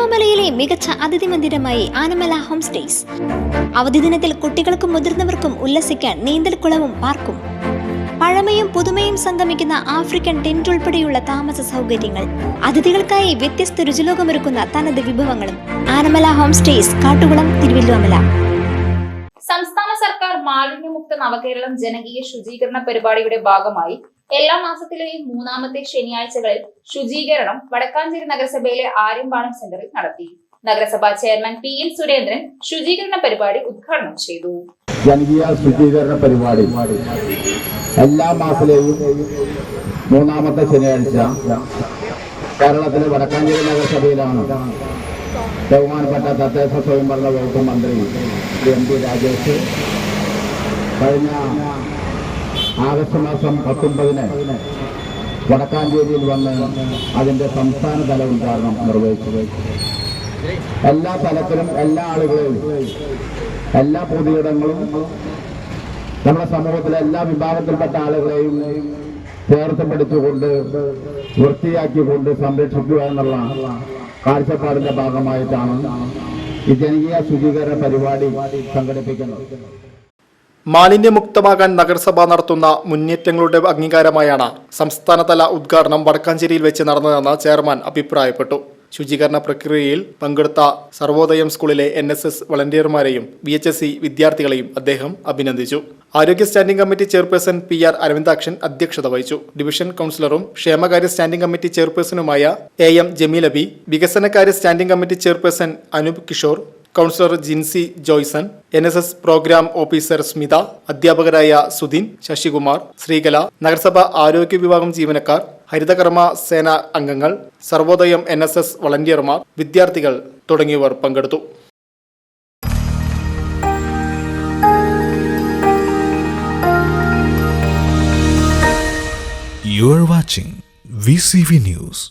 തിരുവല്ലോമലയിലെ മികച്ച അതിഥി മന്ദിരമായി Anamala home stays. അവധി ദിനത്തിൽ കുട്ടികൾക്കും മുതിർന്നവർക്കും ഉല്ലസിക്കാൻ നീന്തൽക്കുളവും പാർക്കും. പഴമയും പുതുമയും സംഗമിക്കുന്ന ആഫ്രിക്കൻ ടെന്റ് ഉൾപ്പെടെയുള്ള താമസ സൗകര്യങ്ങൾ. അതിഥികൾക്കായി വ്യത്യസ്ത രുചിലോകമൊരുക്കുന്ന തനത് വിഭവങ്ങളും. ആനമല ഹോം സ്റ്റേസ് കാട്ടുകുളം തിരുവല്ലോമല സംസ്ഥാന സർക്കാർ മാലിന്യമുക്ത നവകേരളം ജനകീയ ശുചീകരണ പരിപാടിയുടെ ഭാഗമായി എല്ലാ മാസത്തിലെയും മൂന്നാമത്തെ ശനിയാഴ്ചകളിൽ ശുചീകരണം വടക്കാഞ്ചേരി നഗരസഭയിലെ ആര്യമ്പാടം സെന്ററിൽ നടത്തി. നഗരസഭാ ചെയർമാൻ പി എൻ സുരേന്ദ്രൻ ശുചീകരണ പരിപാടി ഉദ്ഘാടനം ചെയ്തു. ജനകീയ ശുചീകരണ പരിപാടി. എല്ലാ മാസത്തിലെയും മൂന്നാമത്തെ ശനിയാഴ്ച കേരളത്തിലെ വടക്കാഞ്ചേരി നഗരസഭയിലാണ് ബഹുമാനപ്പെട്ട തദ്ദേശ സ്വയംഭരണ വകുപ്പ് മന്ത്രി എം പി രാജേഷ്. കഴിഞ്ഞ ആഗസ്റ്റ് മാസം പത്തൊമ്പതിന് വടക്കാഞ്ചേരിയിൽ വന്ന് അതിന്റെ സംസ്ഥാനതല ഉദ്ഘാടനം നിർവഹിച്ചു. എല്ലാ തലത്തിലും എല്ലാ ആളുകളെയും എല്ലാ പൊതുയിടങ്ങളും നമ്മുടെ സമൂഹത്തിലെ എല്ലാ വിഭാഗത്തിൽപ്പെട്ട ആളുകളെയും ചേർത്ത് പിടിച്ചുകൊണ്ട് വൃത്തിയാക്കിക്കൊണ്ട് സംരക്ഷിക്കുക എന്നുള്ള കാഴ്ചപ്പാടിന്റെ ഭാഗമായിട്ടാണ് ഈ ജനകീയ ശുചീകരണ പരിപാടി സംഘടിപ്പിക്കുന്നത്. മാലിന്യമുക്തമാകാൻ നഗരസഭ നടത്തുന്ന മുന്നേറ്റങ്ങളുടെ അംഗീകാരമായാണ് സംസ്ഥാനതല ഉദ്ഘാടനം വടക്കാഞ്ചേരിയിൽ വെച്ച് നടന്നതെന്ന് ചെയർമാൻ അഭിപ്രായപ്പെട്ടു. ശുചീകരണ പ്രക്രിയയിൽ പങ്കെടുത്ത സർവോദയം സ്കൂളിലെ എൻ എസ് എസ് വളണ്ടിയർമാരെയും വി എച്ച് എസ് സി വിദ്യാർത്ഥികളെയും അദ്ദേഹം അഭിനന്ദിച്ചു. ആരോഗ്യ standing committee chairperson P R Aravindakshan അധ്യക്ഷത വഹിച്ചു. ഡിവിഷൻ കൌൺസിലറും ക്ഷേമകാര്യ സ്റ്റാൻഡിംഗ് കമ്മിറ്റി ചെയർപേഴ്സണുമായ എ എം ജമീലബി വികസനകാര്യ standing committee chairperson Anoop Kishore councillor Jincy Joyson N S S programme officer Smitha അധ്യാപകരായ സുധിൻ ശശികുമാർ ശ്രീകല നഗരസഭ ആരോഗ്യ വിഭാഗം ജീവനക്കാർ ഹരിതകർമ്മ സേന അംഗങ്ങൾ സർവോദയം എൻ എസ് എസ് വളണ്ടിയർമാർ വിദ്യാർത്ഥികൾ തുടങ്ങിയവർ പങ്കെടുത്തു You are watching VCV News.